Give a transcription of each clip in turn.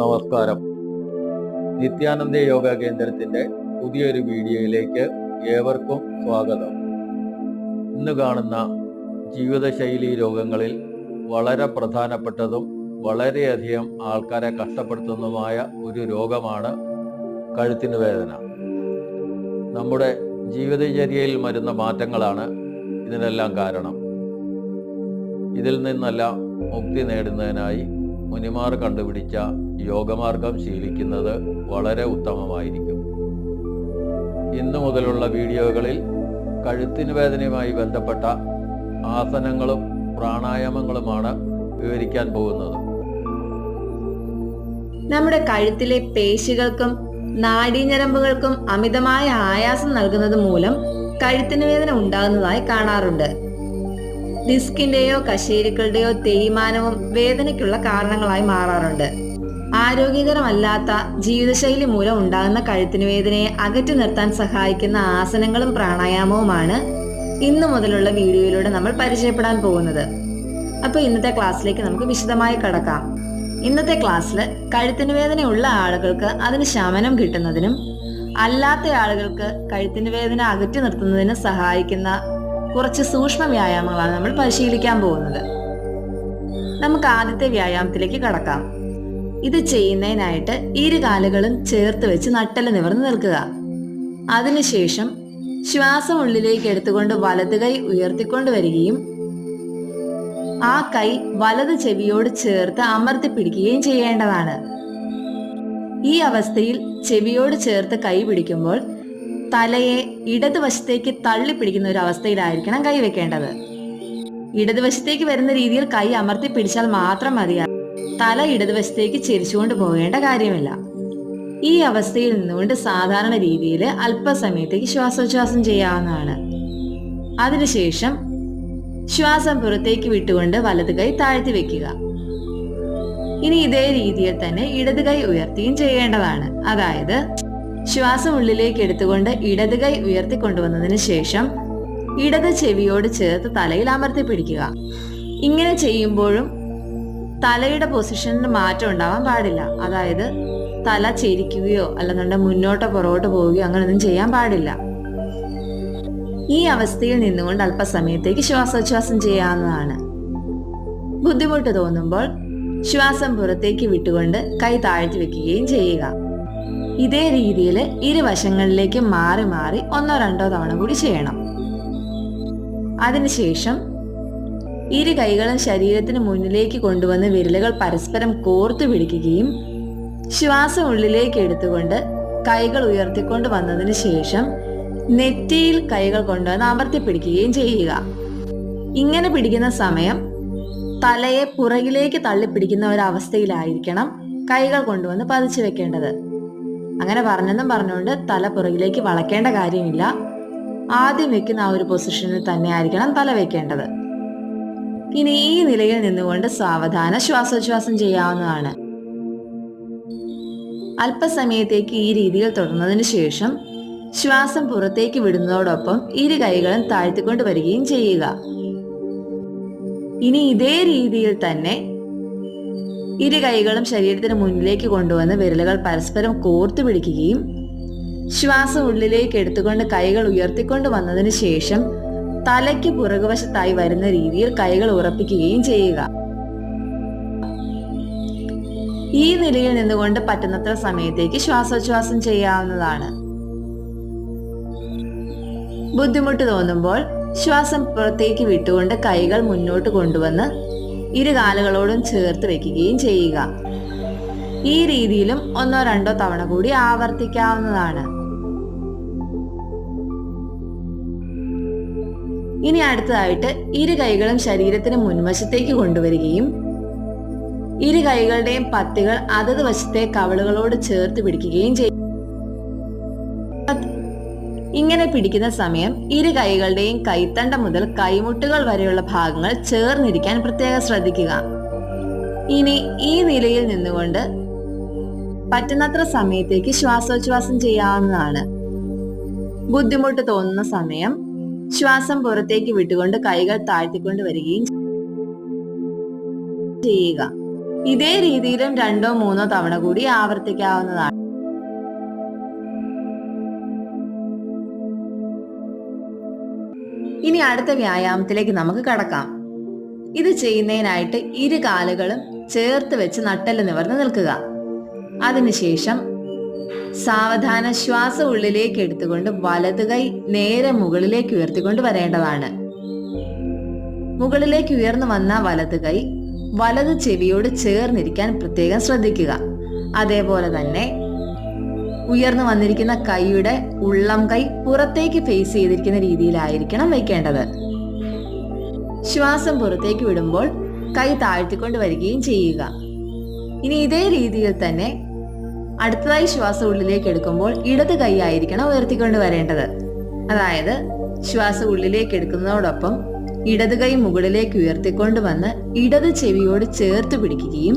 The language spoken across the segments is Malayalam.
നമസ്കാരം. നിത്യാനന്ദ യോഗ കേന്ദ്രത്തിന്റെ പുതിയൊരു വീഡിയോയിലേക്ക് ഏവർക്കും സ്വാഗതം. ഇന്ന് കാണുന്ന ജീവിതശൈലി രോഗങ്ങളിൽ വളരെ പ്രധാനപ്പെട്ടതും വളരെയധികം ആൾക്കാരെ കഷ്ടപ്പെടുത്തുന്നതുമായ ഒരു രോഗമാണ് കഴുത്തിന് വേദന. നമ്മുടെ ജീവിതചര്യയിൽ വരുന്ന മാറ്റങ്ങളാണ് ഇതിനെല്ലാം കാരണം. ഇതിൽ നിന്നെല്ലാം മുക്തി നേടുന്നതിനായി മുനിമാർ കണ്ടുപിടിച്ച യോഗമാർഗം ശീലിക്കുന്നത് വളരെ ഉത്തമമായിരിക്കും. ഇന്നു മുതലുള്ള വീഡിയോകളിൽ കഴുത്തിന് വേദനയുമായി ബന്ധപ്പെട്ട ആസനങ്ങളും പ്രാണായാമങ്ങളുമാണ് വിവരിക്കാൻ പോകുന്നത്. നമ്മുടെ കഴുത്തിലെ പേശികൾക്കും നാഡീഞരമ്പുകൾക്കും അമിതമായ ആയാസം നൽകുന്നത് മൂലം കഴുത്തിന് വേദന ഉണ്ടാകുന്നതായി കാണാറുണ്ട്. ഡിസ്കിന്റെയോ കശേരുക്കളുടെയോ തേയ്മാനവും വേദനയ്ക്കുള്ള കാരണങ്ങളായി മാറാറുണ്ട്. ആരോഗ്യകരമല്ലാത്ത ജീവിതശൈലി മൂലം ഉണ്ടാകുന്ന കഴുത്തിന് വേദനയെ അകറ്റി നിർത്താൻ സഹായിക്കുന്ന ആസനങ്ങളും പ്രാണായാമവുമാണ് ഇന്നു മുതലുള്ള വീഡിയോയിലൂടെ നമ്മൾ പരിചയപ്പെടാൻ പോകുന്നത്. അപ്പോൾ ഇന്നത്തെ ക്ലാസ്സിലേക്ക് നമുക്ക് വിശദമായി കടക്കാം. ഇന്നത്തെ ക്ലാസ്സിൽ കഴുത്തിന് വേദനയുള്ള ആളുകൾക്ക് അതിന് ശമനം കിട്ടുന്നതിനും അല്ലാത്ത ആളുകൾക്ക് കഴുത്തിന് വേദന അകറ്റി നിർത്തുന്നതിനും സഹായിക്കുന്ന കുറച്ച് സൂക്ഷ്മ വ്യായാമങ്ങളാണ് നമ്മൾ പരിശീലിക്കാൻ പോകുന്നത്. നമുക്ക് ആദ്യത്തെ വ്യായാമത്തിലേക്ക് കടക്കാം. ഇത് ചെയ്യുന്നതിനായിട്ട് ഇരു കാലുകളും ചേർത്ത് വെച്ച് നട്ടൽ നിവർന്ന് നിൽക്കുക. അതിനുശേഷം ശ്വാസം ഉള്ളിലേക്ക് എടുത്തുകൊണ്ട് വലത് കൈ ഉയർത്തിക്കൊണ്ട് വരികയും ആ കൈ വലത് ചെവിയോട് ചേർത്ത് അമർത്തി പിടിക്കുകയും ചെയ്യേണ്ടതാണ്. ഈ അവസ്ഥയിൽ ചെവിയോട് ചേർത്ത് കൈ പിടിക്കുമ്പോൾ തലയെ ഇടതുവശത്തേക്ക് തള്ളി പിടിക്കുന്ന ഒരു അവസ്ഥയിലായിരിക്കണം കൈ വെക്കേണ്ടത്. ഇടതുവശത്തേക്ക് വരുന്ന രീതിയിൽ കൈ അമർത്തി പിടിച്ചാൽ മാത്രം മതിയാ തല ഇടതുവശത്തേക്ക് ചെരിച്ചുകൊണ്ട് പോകേണ്ട കാര്യമില്ല. ഈ അവസ്ഥയിൽ നിന്നുകൊണ്ട് സാധാരണ രീതിയിൽ അല്പസമയത്തേക്ക് ശ്വാസോച്ഛ്വാസം ചെയ്യാവുന്നതാണ്. അതിനുശേഷം ശ്വാസം പുറത്തേക്ക് വിട്ടുകൊണ്ട് വലത് കൈ താഴ്ത്തി വെക്കുക. ഇനി ഇതേ രീതിയിൽ തന്നെ ഇടത് കൈ ഉയർത്തിയും ചെയ്യേണ്ടതാണ്. അതായത് ശ്വാസം ഉള്ളിലേക്ക് എടുത്തുകൊണ്ട് ഇടത് കൈ ഉയർത്തിക്കൊണ്ടുവന്നതിന് ശേഷം ഇടത് ചെവിയോട് ചേർത്ത് തലയിൽ അമർത്തി പിടിക്കുക. ഇങ്ങനെ ചെയ്യുമ്പോഴും തലയുടെ പൊസിഷനിൽ മാറ്റം ഉണ്ടാവാൻ പാടില്ല. അതായത് തല ചെരിക്കുകയോ അല്ലെന്നുണ്ടെങ്കിൽ മുന്നോട്ടോ പുറകോട്ട് പോവുകയോ അങ്ങനെയൊന്നും ചെയ്യാൻ പാടില്ല. ഈ അവസ്ഥയിൽ നിന്നുകൊണ്ട് അല്പസമയത്തേക്ക് ശ്വാസോച്ഛ്വാസം ചെയ്യാവുന്നതാണ്. ബുദ്ധിമുട്ട് തോന്നുമ്പോൾ ശ്വാസം പുറത്തേക്ക് വിട്ടുകൊണ്ട് കൈ താഴ്ത്തി വെക്കുകയും ചെയ്യുക. ഇതേ രീതിയിൽ ഇരുവശങ്ങളിലേക്ക് മാറി മാറി ഒന്നോ രണ്ടോ തവണ കൂടി ചെയ്യണം. അതിനുശേഷം ഇരു കൈകളും ശരീരത്തിന് മുന്നിലേക്ക് കൊണ്ടുവന്ന് വിരലുകൾ പരസ്പരം കോർത്തു പിടിക്കുകയും ശ്വാസം ഉള്ളിലേക്ക് എടുത്തുകൊണ്ട് കൈകൾ ഉയർത്തിക്കൊണ്ട് വന്നതിന് ശേഷം നെറ്റിയിൽ കൈകൾ കൊണ്ടുവന്ന് അമർത്തി പിടിക്കുകയും ചെയ്യുക. ഇങ്ങനെ പിടിക്കുന്ന സമയം തലയെ പുറകിലേക്ക് തള്ളിപ്പിടിക്കുന്ന ഒരവസ്ഥയിലായിരിക്കണം കൈകൾ കൊണ്ടുവന്ന് പതിച്ചു വെക്കേണ്ടത്. അങ്ങനെ പറഞ്ഞെന്നും പറഞ്ഞുകൊണ്ട് തല പുറകിലേക്ക് വളക്കേണ്ട കാര്യമില്ല. ആദ്യം വെക്കുന്ന ആ ഒരു പൊസിഷനിൽ തന്നെ ആയിരിക്കണം തല വെക്കേണ്ടത്. ഇനി ഈ നിലയിൽ നിന്നുകൊണ്ട് സാവധാന ശ്വാസോച്ഛ്വാസം ചെയ്യാവുന്നതാണ്. അല്പസമയത്തേക്ക് ഈ രീതിയിൽ തുടർന്നതിന് ശേഷം ശ്വാസം പുറത്തേക്ക് വിടുന്നതോടൊപ്പം ഇരു കൈകളും താഴ്ത്തിക്കൊണ്ട് വരികയും ചെയ്യുക. ഇനി ഇതേ രീതിയിൽ തന്നെ ഇരു കൈകളും ശരീരത്തിന് മുന്നിലേക്ക് കൊണ്ടുവന്ന് വിരലുകൾ പരസ്പരം കോർത്തു പിടിക്കുകയും ശ്വാസം ഉള്ളിലേക്ക് എടുത്തുകൊണ്ട് കൈകൾ ഉയർത്തിക്കൊണ്ട് വന്നതിന് ശേഷം തലയ്ക്ക് പുറകുവശത്തായി വരുന്ന രീതിയിൽ കൈകൾ ഉറപ്പിക്കുകയും ചെയ്യുക. ഈ നിലയിൽ നിന്നുകൊണ്ട് പറ്റുന്നത്ര സമയത്തേക്ക് ശ്വാസോച്ഛ്വാസം ചെയ്യാവുന്നതാണ്. ബുദ്ധിമുട്ട് തോന്നുമ്പോൾ ശ്വാസം പുറത്തേക്ക് വിട്ടുകൊണ്ട് കൈകൾ മുന്നോട്ട് കൊണ്ടുവന്ന് ഇരു കാലുകളോടും ചേർത്ത് വെക്കുകയും ചെയ്യുക. ഈ രീതിയിലും ഒന്നോ രണ്ടോ തവണ കൂടി ആവർത്തിക്കാവുന്നതാണ്. ഇനി അടുത്തതായിട്ട് ഇരു കൈകളും ശരീരത്തിന് മുൻവശത്തേക്ക് കൊണ്ടുവരികയും ഇരു കൈകളുടെയും പത്തികൾ അതത് വശത്തെ കവളുകളോട് ചേർത്ത് പിടിക്കുകയും ചെയ്യും. ഇങ്ങനെ പിടിക്കുന്ന സമയം ഇരു കൈകളുടെയും കൈത്തണ്ട മുതൽ കൈമുട്ടുകൾ വരെയുള്ള ഭാഗങ്ങൾ ചേർന്നിരിക്കാൻ പ്രത്യേകം ശ്രദ്ധിക്കുക. ഇനി ഈ നിലയിൽ നിന്നുകൊണ്ട് പറ്റുന്നത്ര സമയത്തേക്ക് ശ്വാസോച്ഛ്വാസം ചെയ്യാവുന്നതാണ്. ബുദ്ധിമുട്ട് തോന്നുന്ന സമയം ശ്വാസം പുറത്തേക്ക് വിട്ടുകൊണ്ട് കൈകൾ താഴ്ത്തിക്കൊണ്ട് വരികയും ചെയ്യുക. ഇതേ രീതിയിലും രണ്ടോ മൂന്നോ തവണ കൂടി ആവർത്തിക്കാവുന്നതാണ്. ഇനി അടുത്ത വ്യായാമത്തിലേക്ക് നമുക്ക് കടക്കാം. ഇത് ചെയ്യുന്നതിനായിട്ട് ഇരു കാലുകളും ചേർത്ത് വെച്ച് നട്ടൽ നിവർന്ന് നിൽക്കുക. അതിനുശേഷം സാവധാന ശ്വാസം ഉള്ളിലേക്ക് എടുത്തുകൊണ്ട് വലത് കൈ നേരെ മുകളിലേക്ക് ഉയർത്തിക്കൊണ്ട് വരേണ്ടതാണ്. മുകളിലേക്ക് ഉയർന്നു വന്ന വലത് കൈ വലത് ചെവിയോട് ചേർന്നിരിക്കാൻ പ്രത്യേകം ശ്രദ്ധിക്കുക. അതേപോലെ തന്നെ ഉയർന്നു വന്നിരിക്കുന്ന കൈയുടെ ഉള്ളം കൈ പുറത്തേക്ക് ഫേസ് ചെയ്തിരിക്കുന്ന രീതിയിലായിരിക്കണം വെക്കേണ്ടത്. ശ്വാസം പുറത്തേക്ക് വിടുമ്പോൾ കൈ താഴ്ത്തിക്കൊണ്ട് വരികയും ചെയ്യുക. ഇനി ഇതേ രീതിയിൽ തന്നെ അടുത്തതായി ശ്വാസം ഉള്ളിലേക്ക് എടുക്കുമ്പോൾ ഇടത് കൈ ആയിരിക്കണം ഉയർത്തിക്കൊണ്ട് വരേണ്ടത്. അതായത് ശ്വാസം ഉള്ളിലേക്ക് എടുക്കുന്നതോടൊപ്പം ഇടത് കൈ മുകളിലേക്ക് ഉയർത്തിക്കൊണ്ട് വന്ന് ഇടത് ചെവിയോട് ചേർത്ത് പിടിക്കുകയും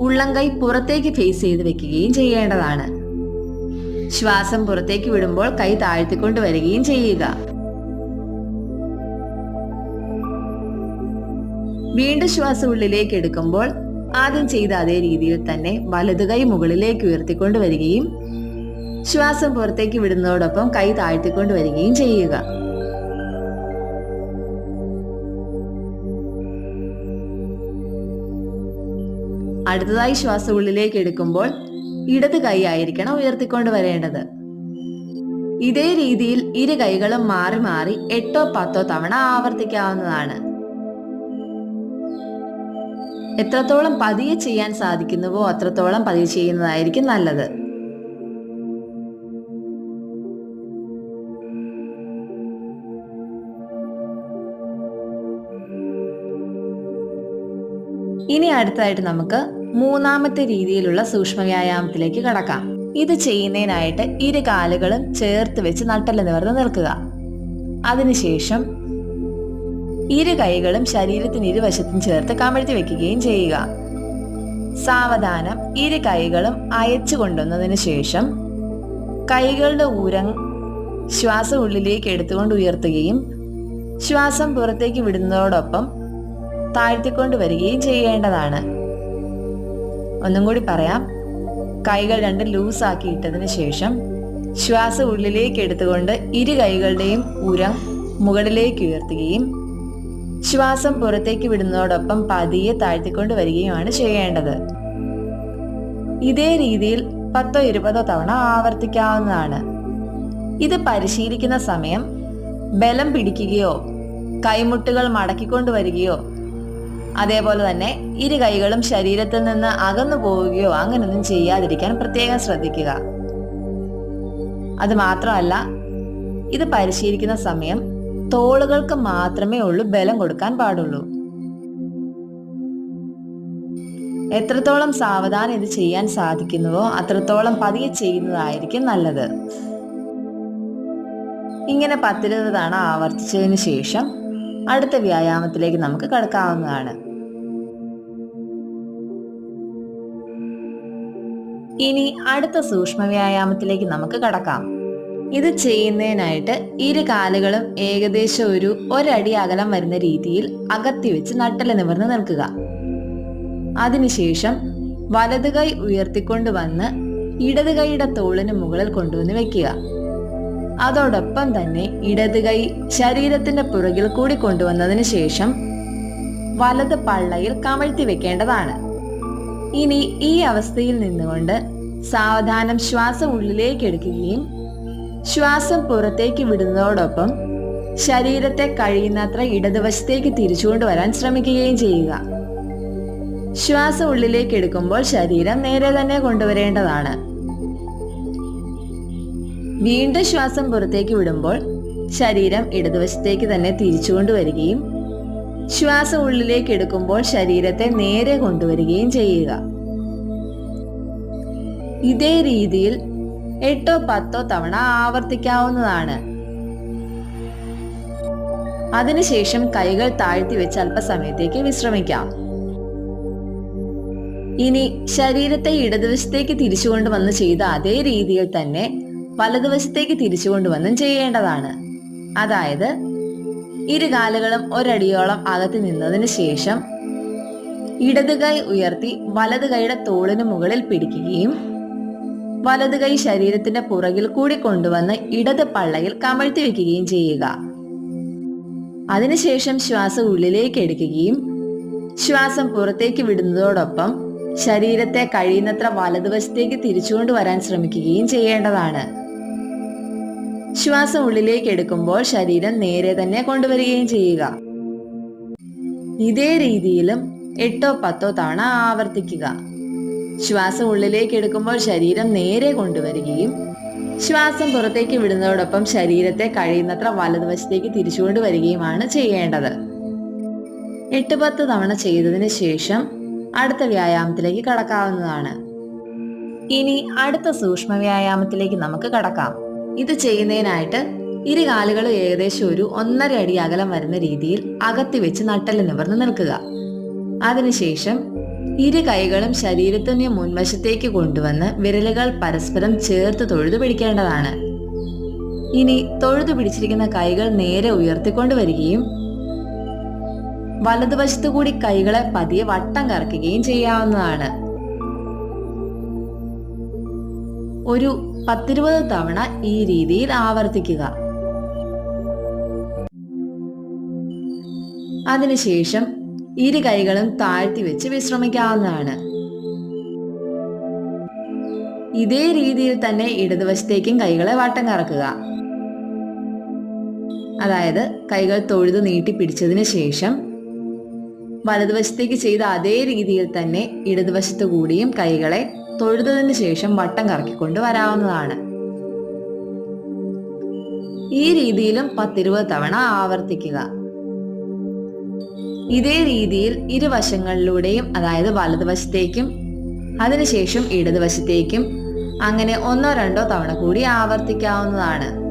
ഉള്ളം കൈ പുറത്തേക്ക് ഫേസ് ചെയ്ത് വെക്കുകയും ചെയ്യേണ്ടതാണ്. ശ്വാസം പുറത്തേക്ക് വിടുമ്പോൾ കൈ താഴ്ത്തിക്കൊണ്ട് വരികയും ചെയ്യുക. വീണ്ടും ശ്വാസം ഉള്ളിലേക്ക് എടുക്കുമ്പോൾ ആദ്യം ചെയ്ത അതേ രീതിയിൽ തന്നെ വലതു കൈ മുകളിലേക്ക് ഉയർത്തിക്കൊണ്ട് വരികയും ശ്വാസം പുറത്തേക്ക് വിടുന്നതോടൊപ്പം കൈ താഴ്ത്തിക്കൊണ്ട് വരികയും ചെയ്യുക. അടുത്തതായി ശ്വാസം ഉള്ളിലേക്ക് എടുക്കുമ്പോൾ ഇടത് കൈ ആയിരിക്കണം ഉയർത്തിക്കൊണ്ട് വരേണ്ടത്. ഇതേ രീതിയിൽ ഇരു കൈകളും മാറി മാറി എട്ടോ പത്തോ തവണ ആവർത്തിക്കാവുന്നതാണ്. എത്രത്തോളം പതിയെ ചെയ്യാൻ സാധിക്കുന്നുവോ അത്രത്തോളം പതിയെ ചെയ്യുന്നതായിരിക്കും നല്ലത്. ഇനി അടുത്തായിട്ട് നമുക്ക് മൂന്നാമത്തെ രീതിയിലുള്ള സൂക്ഷ്മ വ്യായാമത്തിലേക്ക് കടക്കാം. ഇത് ചെയ്യുന്നതിനായിട്ട് ഇരു കാലുകളും ചേർത്ത് വെച്ച് നട്ടൽ നിവർന്ന് നിൽക്കുക. അതിനുശേഷം ഇരു കൈകളും ശരീരത്തിന് ഇരുവശത്തും ചേർത്ത് കമഴ്ത്തി വെക്കുകയും ചെയ്യുക. സാവധാനം ഇരു കൈകളും അയച്ചു കൊണ്ടുവന്നതിന് ശേഷം കൈകളുടെ ഊരം ശ്വാസം ഉള്ളിലേക്ക് എടുത്തുകൊണ്ട് ഉയർത്തുകയും ശ്വാസം പുറത്തേക്ക് വിടുന്നതോടൊപ്പം താഴ്ത്തിക്കൊണ്ട് വരികയും ചെയ്യേണ്ടതാണ്. ഒന്നും കൂടി പറയാം. കൈകൾ രണ്ടും ലൂസ് ആക്കിയിട്ടതിന് ശേഷം ശ്വാസം ഉള്ളിലേക്ക് എടുത്തുകൊണ്ട് ഇരു കൈകളുടെയും ഉരം മുകളിലേക്ക് ഉയർത്തുകയും ശ്വാസം പുറത്തേക്ക് വിടുന്നതോടൊപ്പം പതിയെ താഴ്ത്തിക്കൊണ്ട് വരികയുമാണ് ചെയ്യേണ്ടത്. ഇതേ രീതിയിൽ പത്തോ ഇരുപതോ തവണ ആവർത്തിക്കാവുന്നതാണ്. ഇത് പരിശീലിക്കുന്ന സമയം ബലം പിടിക്കുകയോ കൈമുട്ടുകൾ മടക്കിക്കൊണ്ട് വരികയോ അതേപോലെ തന്നെ ഇരു കൈകളും ശരീരത്തിൽ നിന്ന് അകന്നു പോവുകയോ അങ്ങനെയൊന്നും ചെയ്യാതിരിക്കാൻ പ്രത്യേകം ശ്രദ്ധിക്കുക. അത് മാത്രമല്ല ഇത് പരിശീലിക്കുന്ന സമയം തോളുകൾക്ക് മാത്രമേ ഉള്ളൂ ബലം കൊടുക്കാൻ പാടുള്ളൂ. എത്രത്തോളം സാവധാനം ഇത് ചെയ്യാൻ സാധിക്കുന്നുവോ അത്രത്തോളം പതിയെ ചെയ്യുന്നതായിരിക്കും നല്ലത്. ഇങ്ങനെ പത്തിരുപത് തവണ ആവർത്തിച്ചതിന് ശേഷം അടുത്ത വ്യായാമത്തിലേക്ക് നമുക്ക് കടക്കാവുന്നതാണ്. ഇനി അടുത്ത സൂക്ഷ്മ വ്യായാമത്തിലേക്ക് നമുക്ക് കടക്കാം. ഇത് ചെയ്യുന്നതിനായിട്ട് ഇരു കാലുകളും ഏകദേശം ഒരു ഒരടി അകലം വരുന്ന രീതിയിൽ അകത്തി വെച്ച് നട്ടൽ നിവർന്ന് നിൽക്കുക. അതിനുശേഷം വലത് കൈ ഉയർത്തിക്കൊണ്ട് വന്ന് ഇടത് കൈയുടെ തോളിന് മുകളിൽ കൊണ്ടുവന്ന് വെക്കുക. അതോടൊപ്പം തന്നെ ഇടത് കൈ ശരീരത്തിന്റെ പുറകിൽ കൂടി കൊണ്ടുവന്നതിന് ശേഷം വലത് പള്ളയിൽ കമഴ്ത്തി വെക്കേണ്ടതാണ്. ഇനി ഈ അവസ്ഥയിൽ നിന്നുകൊണ്ട് സാവധാനം ശ്വാസം ഉള്ളിലേക്ക് എടുക്കുകയും ശ്വാസം പുറത്തേക്ക് വിടുന്നതോടൊപ്പം ശരീരത്തെ കഴിയുന്നത്ര ഇടതുവശത്തേക്ക് തിരിച്ചുകൊണ്ട് വരാൻ ശ്രമിക്കുകയും ചെയ്യുക. ശ്വാസം ഉള്ളിലേക്ക് എടുക്കുമ്പോൾ ശരീരം നേരെ തന്നെ കൊണ്ടുവരേണ്ടതാണ്. വീണ്ടും ശ്വാസം പുറത്തേക്ക് വിടുമ്പോൾ ശരീരം ഇടതുവശത്തേക്ക് തന്നെ തിരിച്ചുകൊണ്ട് വരികയും ശ്വാസം ഉള്ളിലേക്ക് എടുക്കുമ്പോൾ ശരീരത്തെ നേരെ കൊണ്ടുവരികയും ചെയ്യുക. ഇതേ രീതിയിൽ എട്ടോ പത്തോ തവണ ആവർത്തിക്കാവുന്നതാണ്. അതിനുശേഷം കൈകൾ താഴ്ത്തി വെച്ച് അല്പസമയത്തേക്ക് വിശ്രമിക്കാം. ഇനി ശരീരത്തെ ഇടതുവശത്തേക്ക് തിരിച്ചുകൊണ്ട് വന്ന് ചെയ്ത അതേ രീതിയിൽ തന്നെ വലതുവശത്തേക്ക് തിരിച്ചുകൊണ്ട് വന്നും ചെയ്യേണ്ടതാണ്. അതായത് ഇരു കാലുകളും ഒരടിയോളം അകത്തി നിന്നതിന് ശേഷം ഇടത് കൈ ഉയർത്തി വലത് കൈയുടെ തോളിന് മുകളിൽ പിടിക്കുകയും വലത് കൈ ശരീരത്തിന്റെ പുറകിൽ കൂടി കൊണ്ടുവന്ന് ഇടത് പള്ളയിൽ കമഴ്ത്തി വെക്കുകയും ചെയ്യുക. അതിനുശേഷം ശ്വാസം ഉള്ളിലേക്ക് എടുക്കുകയും ശ്വാസം പുറത്തേക്ക് വിടുന്നതോടൊപ്പം ശരീരത്തെ കഴിയുന്നത്ര വലതുവശത്തേക്ക് തിരിച്ചുകൊണ്ട് വരാൻ ശ്രമിക്കുകയും ചെയ്യേണ്ടതാണ്. ശ്വാസം ഉള്ളിലേക്ക് എടുക്കുമ്പോൾ ശരീരം നേരെ തന്നെ കൊണ്ടുവരികയും ചെയ്യുക. ഇതേ രീതിയിലും എട്ടോ പത്തോ തവണ ആവർത്തിക്കുക. ശ്വാസം ഉള്ളിലേക്ക് എടുക്കുമ്പോൾ ശരീരം നേരെ കൊണ്ടുവരികയും ശ്വാസം പുറത്തേക്ക് വിടുന്നതോടൊപ്പം ശരീരത്തെ കഴിയുന്നത്ര വലതുവശത്തേക്ക് തിരിച്ചുകൊണ്ട് വരികയുമാണ് ചെയ്യേണ്ടത്. എട്ട് പത്ത് തവണ ചെയ്തതിന് ശേഷം അടുത്ത വ്യായാമത്തിലേക്ക് കടക്കാവുന്നതാണ്. ഇനി അടുത്ത സൂക്ഷ്മ വ്യായാമത്തിലേക്ക് നമുക്ക് കടക്കാം. ഇത് ചെയ്യുന്നതിനായിട്ട് ഇരു കാലുകളും ഏകദേശം ഒരു ഒന്നര അടി അകലം വരുന്ന രീതിയിൽ അകത്തി വെച്ച് നട്ടൽ നിവർന്ന് നിൽക്കുക. അതിനുശേഷം ഇരു കൈകളും ശരീരത്തിന്റെ മുൻവശത്തേക്ക് കൊണ്ടുവന്ന് വിരലുകൾ പരസ്പരം ചേർത്ത് തൊഴുതു പിടിക്കേണ്ടതാണ്. ഇനി തൊഴുതു പിടിച്ചിരിക്കുന്ന കൈകൾ നേരെ ഉയർത്തിക്കൊണ്ട് വരികയും വലതുവശത്തു കൂടി കൈകളെ പതിയെ വട്ടം കറക്കുകയും ചെയ്യാവുന്നതാണ്. ഒരു പത്തിരുപത് തവണ ഈ രീതിയിൽ ആവർത്തിക്കുക. അതിനുശേഷം ഇരു കൈകളും താഴ്ത്തി വെച്ച് വിശ്രമിക്കാവുന്നതാണ്. ഇതേ രീതിയിൽ തന്നെ ഇടതുവശത്തേക്കും കൈകളെ വട്ടം കറക്കുക അതായത് കൈകൾ തൊഴുത് നീട്ടി പിടിച്ചതിന് ശേഷം വലതുവശത്തേക്ക് ചെയ്ത അതേ രീതിയിൽ തന്നെ ഇടതുവശത്തു കൂടിയും കൈകളെ തൊഴുതതിന് ശേഷം വട്ടം കറക്കിക്കൊണ്ട് വരാവുന്നതാണ്. ഈ രീതിയിലും പത്തിരുപത് തവണ ആവർത്തിക്കുക. ഇതേ രീതിയിൽ ഇരുവശങ്ങളിലൂടെയും അതായത് വലതുവശത്തേക്കും അതിനുശേഷം ഇടതുവശത്തേക്കും അങ്ങനെ ഒന്നോ രണ്ടോ തവണ കൂടി ആവർത്തിക്കാവുന്നതാണ്.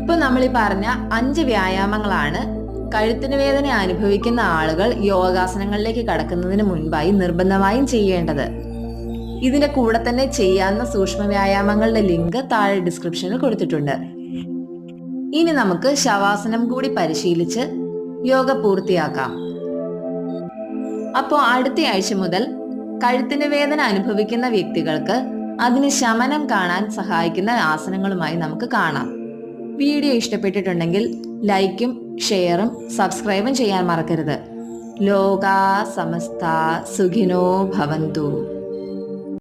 ഇപ്പൊ നമ്മൾ ഈ പറഞ്ഞ അഞ്ച് വ്യായാമങ്ങളാണ് കഴുത്തിന് വേദന അനുഭവിക്കുന്ന ആളുകൾ യോഗാസനങ്ങളിലേക്ക് കടക്കുന്നതിന് മുൻപായി നിർബന്ധമായും ചെയ്യേണ്ടത്. ഇതിന്റെ കൂടെ തന്നെ ചെയ്യാവുന്ന സൂക്ഷ്മ വ്യായാമങ്ങളുടെ ലിങ്ക് താഴെ ഡിസ്ക്രിപ്ഷനിൽ കൊടുത്തിട്ടുണ്ട്. ഇനി നമുക്ക് ശവാസനം കൂടി പരിശീലിച്ച് യോഗ പൂർത്തിയാക്കാം. അപ്പോൾ അടുത്ത ആഴ്ച മുതൽ കഴുത്തിന് വേദന അനുഭവിക്കുന്ന വ്യക്തികൾക്ക് അതിന് ശമനം കാണാൻ സഹായിക്കുന്ന ആസനങ്ങളുമായി നമുക്ക് കാണാം. വീഡിയോ ഇഷ്ടപ്പെട്ടിട്ടുണ്ടെങ്കിൽ ലൈക്കും ഷെയറും സബ്സ്ക്രൈബും ചെയ്യാൻ മറക്കരുത്. ലോകാ സമസ്ത സുഖിനോ ഭവന്തു.